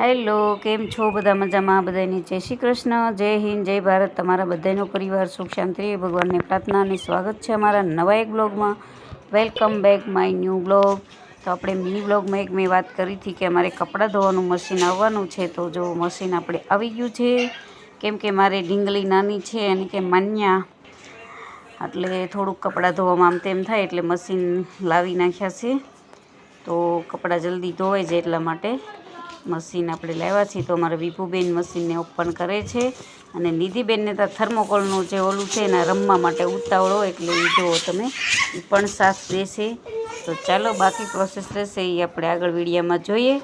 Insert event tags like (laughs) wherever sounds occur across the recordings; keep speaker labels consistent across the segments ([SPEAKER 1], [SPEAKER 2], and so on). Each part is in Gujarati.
[SPEAKER 1] હેલો, કેમ છો? બધા મજામાં? બધાની જય શ્રી કૃષ્ણ. જય હિન્દ, જય ભારત. તમારા બધાનો પરિવાર સુખ શાંતિ, ભગવાનને પ્રાર્થના અને સ્વાગત છે અમારા નવા એક બ્લોગમાં. Welcome back my new blog. તો આપણે મિની બ્લોગમાં એક મેં વાત કરી હતી કે અમારે કપડાં ધોવાનું મશીન આવવાનું છે. તો જો મશીન આપણે આવી ગયું છે. કેમ કે મારે ઢીંગલી નાની છે અને કે માન્યા. એટલે થોડુંક કપડાં ધોવામાં આમ તેમ થાય એટલે મશીન લાવી નાખ્યા છે. તો કપડાં જલ્દી ધોવાઈ જાય એટલા માટે. મશીન આપણે લાવ્યા છીએ તો અમારા વિભુબેન મશીનને ઓપન કરે છે અને નિધિબેનને તો થર્મોકોલનું જે ઓલું છે એના રમવા માટે ઉતાવળો એટલે એ જુઓ તમે એ પણ સાથ દેશે. તો ચાલો બાકી પ્રોસેસ રહેશે એ આપણે આગળ વિડીયામાં જોઈએ.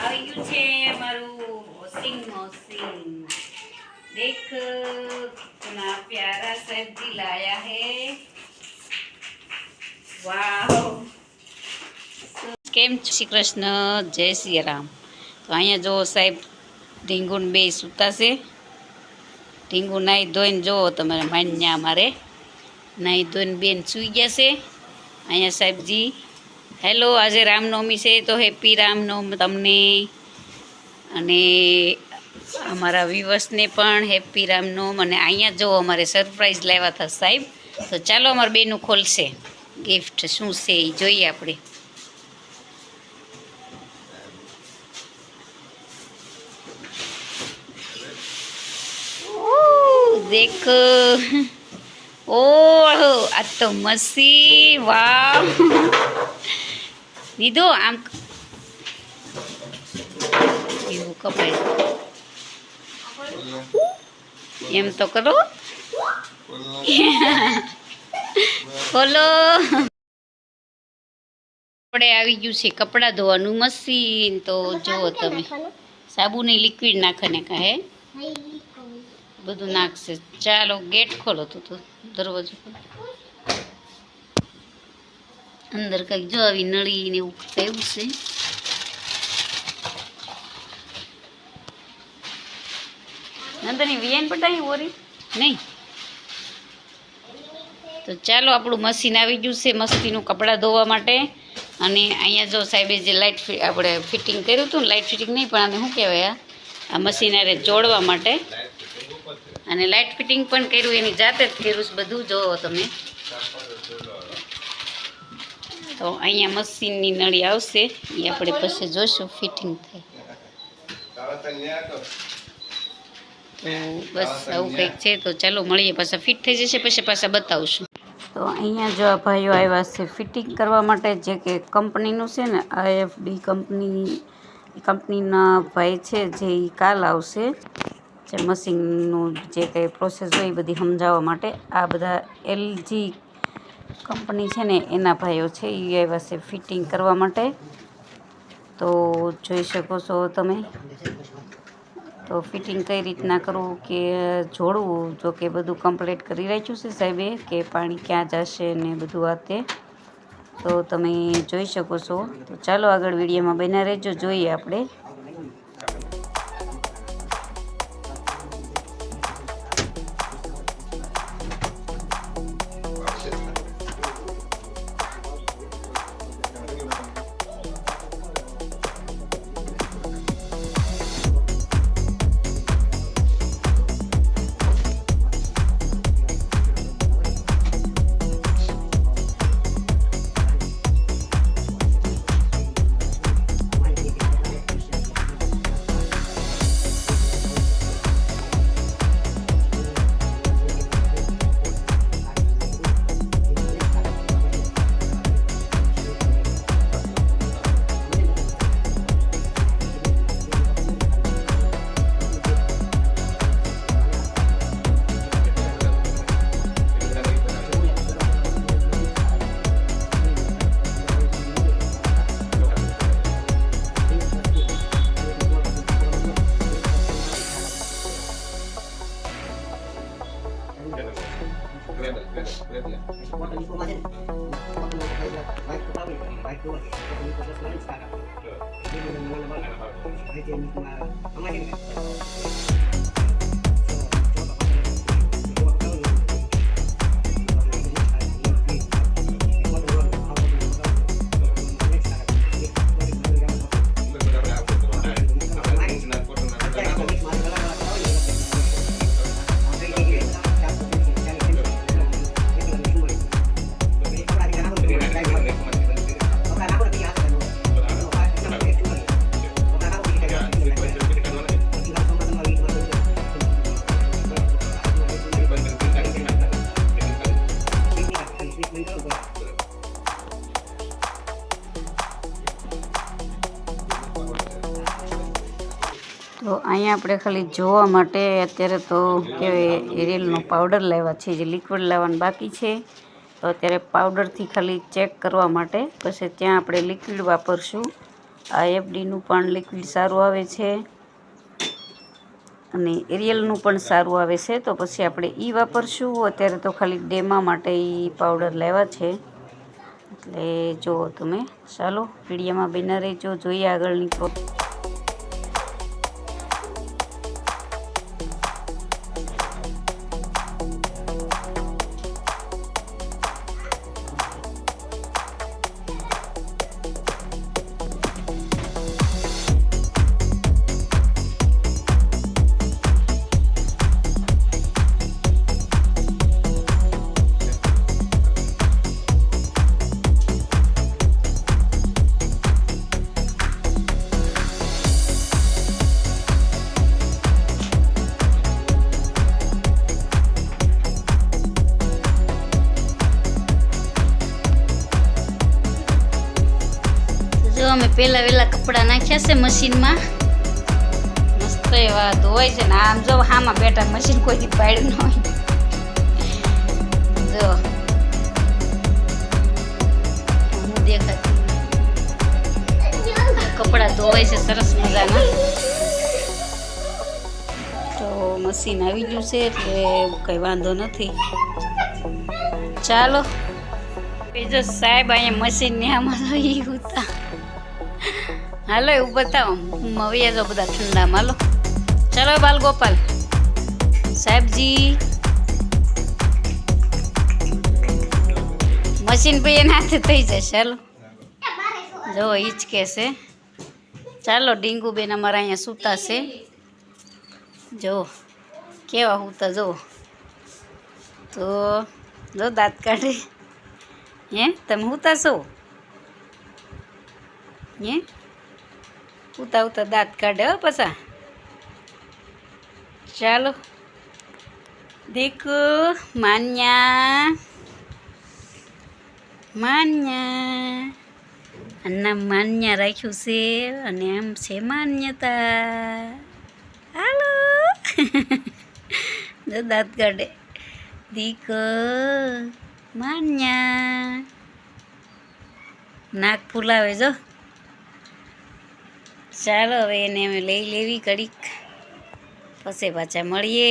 [SPEAKER 1] આવી વોશિંગ મશીન દેખ. કેમ શ્રી કૃષ્ણ, જય શ્રી રામ. તો અહીંયા જો સાહેબ, ઢીંગુન બે સૂતા છે. ઢીંગુ નાહી ધોઈને જુઓ તમારે માન્યા અમારે. નાહી ધોઈને બેન સૂઈ ગયા છે. અહીંયા સાહેબજી, હેલો, આજે રામનવમી છે, તો હેપી રામનવમ તમને. અને અમારા વિવસને પણ હેપી રામનવમ. અને અહીંયા જો અમારે સરપ્રાઈઝ લેવા હતા સાહેબ, તો ચાલો અમારા બેનું ખોલશે. ગિફ્ટ શું છે એ જોઈએ આપણે ઓહ, દેખો (laughs) ઓહ, આ તો મસી વાવ દીધો આમ. એવું કપાય. એમ તો કરો. (laughs) બોલો. આપણે આવી ગયું છે કપડાં ધોવાનું મશીન. તો જુઓ તમે. સાબુની લિક્વિડ નાખને કહે બધું નાખશે. ચાલો, ગેટ ખોલો તું તો, દરવાજો અંદર કંઈક જો આવી નળી ને એવું એવું છે. નંદની વિયન પટાઈ ઓરી? નહીં. તો ચાલો, આપણું મશીન આવી ગયું છે મસ્તીનું કપડાં ધોવા માટે. અને અહીંયા જો સાહેબે જે લાઇટ આપણે ફિટિંગ કર્યું હતું ને લાઇટ ફિટિંગ નહીં પણ આને શું કહેવાય આ? આ મશીન આરે જોડવા માટે. અને લાઇટ ફિટિંગ પણ કર્યું, એની જાતે જ કર્યું બધું જોવો તમે. તો અહીંયા મશીનની નળી આવશે એ આપણે પછી જોઈશું ફિટિંગ થાય. તો બસ આવું કંઈક છે, તો ચાલો મળીએ, પાછા ફિટ થઈ જશે, પછી પાછા બતાવશું. તો અહીંયા જો આ ભાઈઓ આવ્યા છે ફિટિંગ કરવા માટે, જે કે કંપનીનું છે ને આઈએફડી કંપની કંપનીના ભાઈ છે, જે કાલ આવશે. જે મશીનનું જે કંઈ પ્રોસેસ હોય એ બધી સમજાવવા માટે આ બધા એલજી કંપની છે ને, એના ભાઈઓ છે એ આવ્યા છે ફિટિંગ કરવા માટે. તો જોઈ શકો છો તમે. તો ફિટિંગ કઈ રીતના કરવું કે જોડવું, જો કે બધું કમ્પ્લીટ કરી રાખ્યું છે સાહેબે, કે પાણી ક્યાં જશે ને બધું આ તે તમે જોઈ શકો છો. તો ચાલો આગળ વિડીયોમાં બન્યા રહેજો, જોઈએ આપણે. Thank you. તો અહીંયા આપણે ખાલી જોવા માટે અત્યારે તો કે એરિયલનો પાવડર લાવ્યા છે, જે લિક્વિડ લાવવાનું બાકી છે. તો અત્યારે પાવડરથી ખાલી ચેક કરવા માટે પછી ત્યાં આપણે લિક્વિડ વાપરશું. આ એફડીનું પણ લિક્વિડ સારું આવે છે. અને એરિયલનું પણ સારું આવે છે. તો પછી આપણે એ વાપરશું. અત્યારે તો ખાલી ડેમા માટે એ પાવડર લેવા છે. એટલે જુઓ તમે ચાલો પીડિયામાં બિના રહેજો. જોઈએ આગળની પ્રો પહેલા વહેલા કપડાં નાખ્યા છે મશીનમાં. મસ્ત એવા ધોવાય છે ને આમ જો હામાં બેઠા મશીન કોઈથી પાડ્યું ન હોય. જો. હું દેખાતી કપડાં ધોવાય છે સરસ મજાના. મશીન આવી ગયું છે એટલે કંઈ વાંધો નથી. ચાલો. બીજો સાહેબ અહીંયા મશીનની આમાં રહી હતા હાલો, એવું બતાવો. મવિયા જો બધા ઠંડામાં, હાલો. ચાલો બાલ ગોપાલ સાહેબજી. મશીન ભાઈ એના હાથે થઈ જશે, હાલો. જો હિચકે છે. ચાલો, ડીંગુ બેન અમારા અહીંયા સૂતા છે. જો, કેવા સૂતા, જો. તો, જો, દાંત કાઢે. હે, તમે સૂતા છો? હે? ઉતા ઉતા દાંત કાઢે હો પછા. ચાલો. દીકુ, માન્યા. માન્યા. આના માન્યા રાખ્યું છે અને એમ છે માન્યતા. હાલો. જો દાંત કાઢે. દીક, માન્યા. નાક ફૂલાવે જો. ચાલો હવે એને અમે લઈ લેવી કડીક પછી પાછા મળીએ.